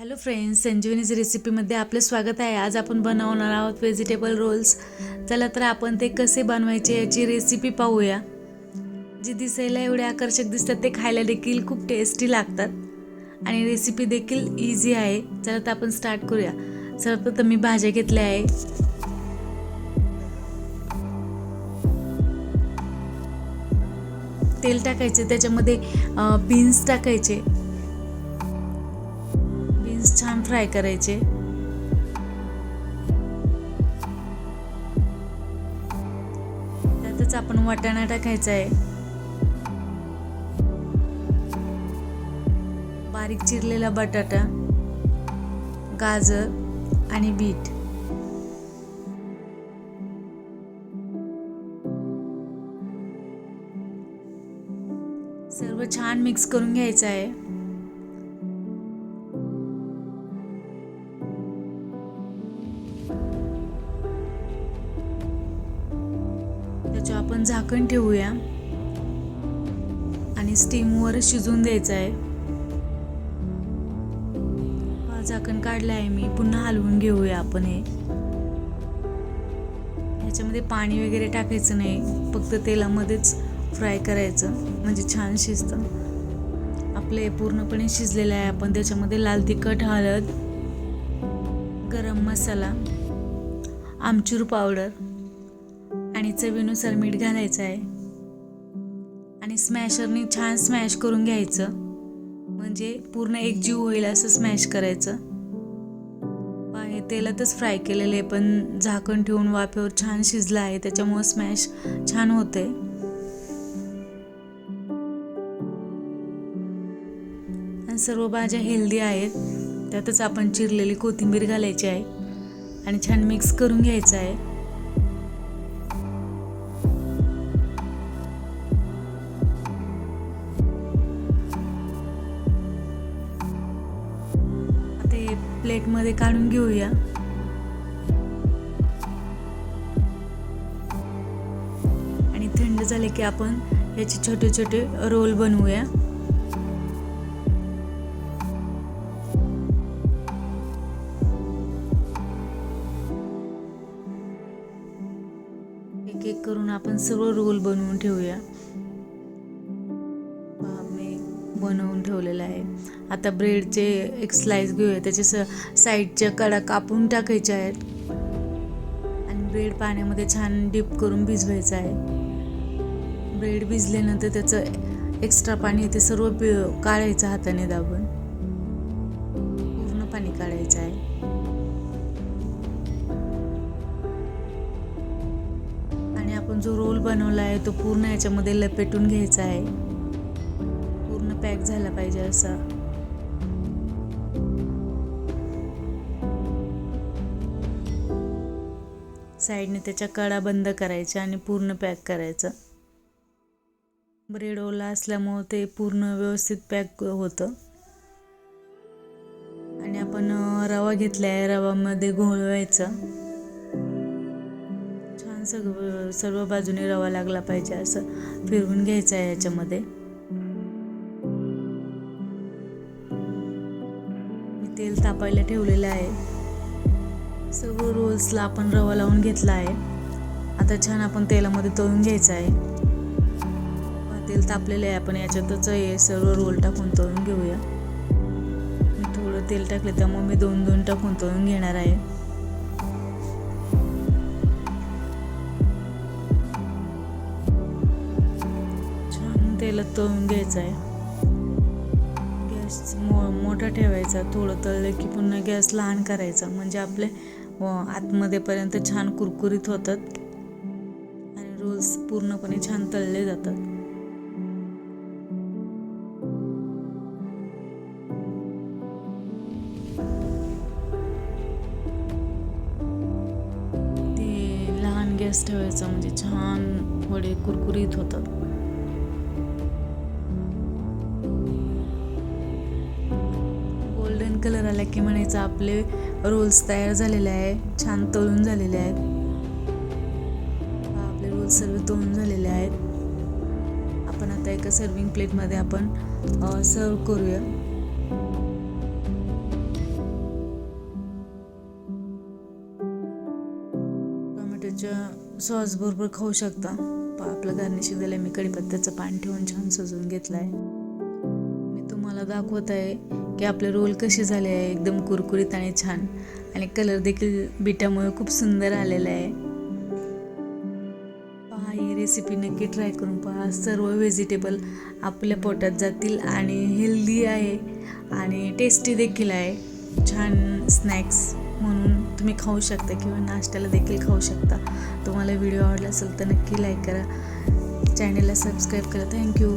Hello friends संजीवनीज रेसिपीमध्ये आपलं स्वागत आहे. आज आपण बनवणार आहोत व्हेजिटेबल रोल्स चला तर आपण ते कसे बनवायचे याची रेसिपी पाहूया. जे दिसायला एवढे आकर्षक दिसतात ते खायला देखील खूप टेस्टी लागतात. आणि रेसिपी देखील इझी आहे. चला तर आपण स्टार्ट करूया. सर्वप्रथम मी भाज्या घेतल्या आहे. तेल टाकायचे त्याच्यामध्ये बीन्स टाकायचे. फ्राय करायचे. त्यातच आपण वाटाणा टाकायचा आहे. बारीक चिरलेला बटाटा गाजर आणि बीट. सर्व छान मिक्स करून घ्यायचं आहे. त्याच्यावर आपण झाकण ठेवूया. आणि स्टीमवर शिजवून द्यायचं आहे हा झाकण काढलं आहे मी पुन्हा हलवून घेऊया आपण हे. ह्याच्यामध्ये पाणी वगैरे टाकायचं नाही फक्त तेलामध्येच फ्राय करायचं म्हणजे छान शिजतं. आपले पूर्णपणे शिजलेलं आहे आपण त्याच्यामध्ये लाल तिखट हळद गरम मसाला आमचूर पावडर आणि चवीनुसार मीठ घालायचं आहे. आणि स्मॅशरने छान स्मॅश करून घ्यायचं. म्हणजे पूर्ण एक जीव होईल असं स्मॅश करायचं. हे तेलातच फ्राय केलेलं आहे पण झाकण ठेवून वाफेवर छान शिजलं आहे त्याच्यामुळं स्मॅश छान होते आणि सर्व भाज्या हेल्दी आहेत. त्यातच आपण चिरलेली कोथिंबीर घालायची आहे. आणि छान मिक्स करून घ्यायचं आहे. प्लेटमध्ये काढून घेऊया. आणि थंड झाले की आपण याचे छोटे छोटे रोल बनवूया. एक एक करून आपण सर्व रोल बनवून ठेवूया. बनवून ठेवलेलं आहे. आता ब्रेडचे एक स्लाइस घेऊया. त्याचे स साईडच्या कडा कापून टाकायच्या आहेत. आणि ब्रेड पाण्यामध्ये छान डिप करून भिजवायचं आहे. ब्रेड भिजल्यानंतर त्याचं एक्स्ट्रा पाणी ते सर्व पि काढायचं हाताने दाबून. पूर्ण पाणी काढायचं आहे. आणि आपण जो रोल बनवला आहे तो पूर्ण याच्यामध्ये लपेटून घ्यायचा आहे. पॅक झाला पाहिजे असा. साईडने त्याच्या कडा बंद करायच्या आणि पूर्ण पॅक करायचं. ब्रेड ओला असल्यामुळं ते पूर्ण व्यवस्थित पॅक होतं. आणि आपण रवा घेतला आहे रवामध्ये घोळवायचा छान सगळं सर्व बाजूने रवा लागला पाहिजे असं फिरवून घ्यायचं आहे याच्यामध्ये. तेल तापायला ठेवलेलं आहे. सर्व रोल्सला आपण रवा लावून घेतला आहे. आता छान आपण तेलामध्ये तळून घ्यायचं आहे. तेल तापलेलं आहे. आपण याच्यातच हे सर्व रोल टाकून तळून घेऊया. थोडं तेल टाकलं त्यामुळे मी दोन दोन टाकून तळून घेणार आहे. छान तेलात तळून घ्यायचं आहे. मो मोठा ठेवायचा थोडं तळलं की पुन्हा गॅस लहान करायचा. म्हणजे आपले व आतमध्येपर्यंत छान कुरकुरीत होतात. आणि रोल्स पूर्णपणे छान तळले जातात. ते लहान गॅस ठेवायचा म्हणजे छान वडे कुरकुरीत होतात. कलर आला की म्हणायचं आपले रोल्स तयार झालेले आहे छान तळून झालेले आहेत. आपले रोल्स सर्व तळून झालेले आहेत. आपण आता एका सर्विंग प्लेटमध्ये आपण सर्व करूया. टोमॅटोच्या सॉस बरोबर खाऊ शकता. आपलं गार्निशिंग झालं मी कढीपत्त्याचं पान ठेवून छान सजवून घेतलं आहे मी तुम्हाला दाखवत आहे की आपले रोल कसे झाले आहे एकदम कुरकुरीत आणि छान. आणि कलर देखील बिटामुळे खूप सुंदर आलेला आहे. पहा ही रेसिपी नक्की ट्राय करून पहा. सर्व व्हेजिटेबल आपल्या पोटात जातील आणि हेल्दी आहे. आणि टेस्टी देखील आहे. छान स्नॅक्स म्हणून तुम्ही खाऊ शकता किंवा नाश्त्याला देखील खाऊ शकता. तुम्हाला व्हिडिओ आवडला असेल तर नक्की लाईक करा. चॅनलला सबस्क्राईब करा. थँक्यू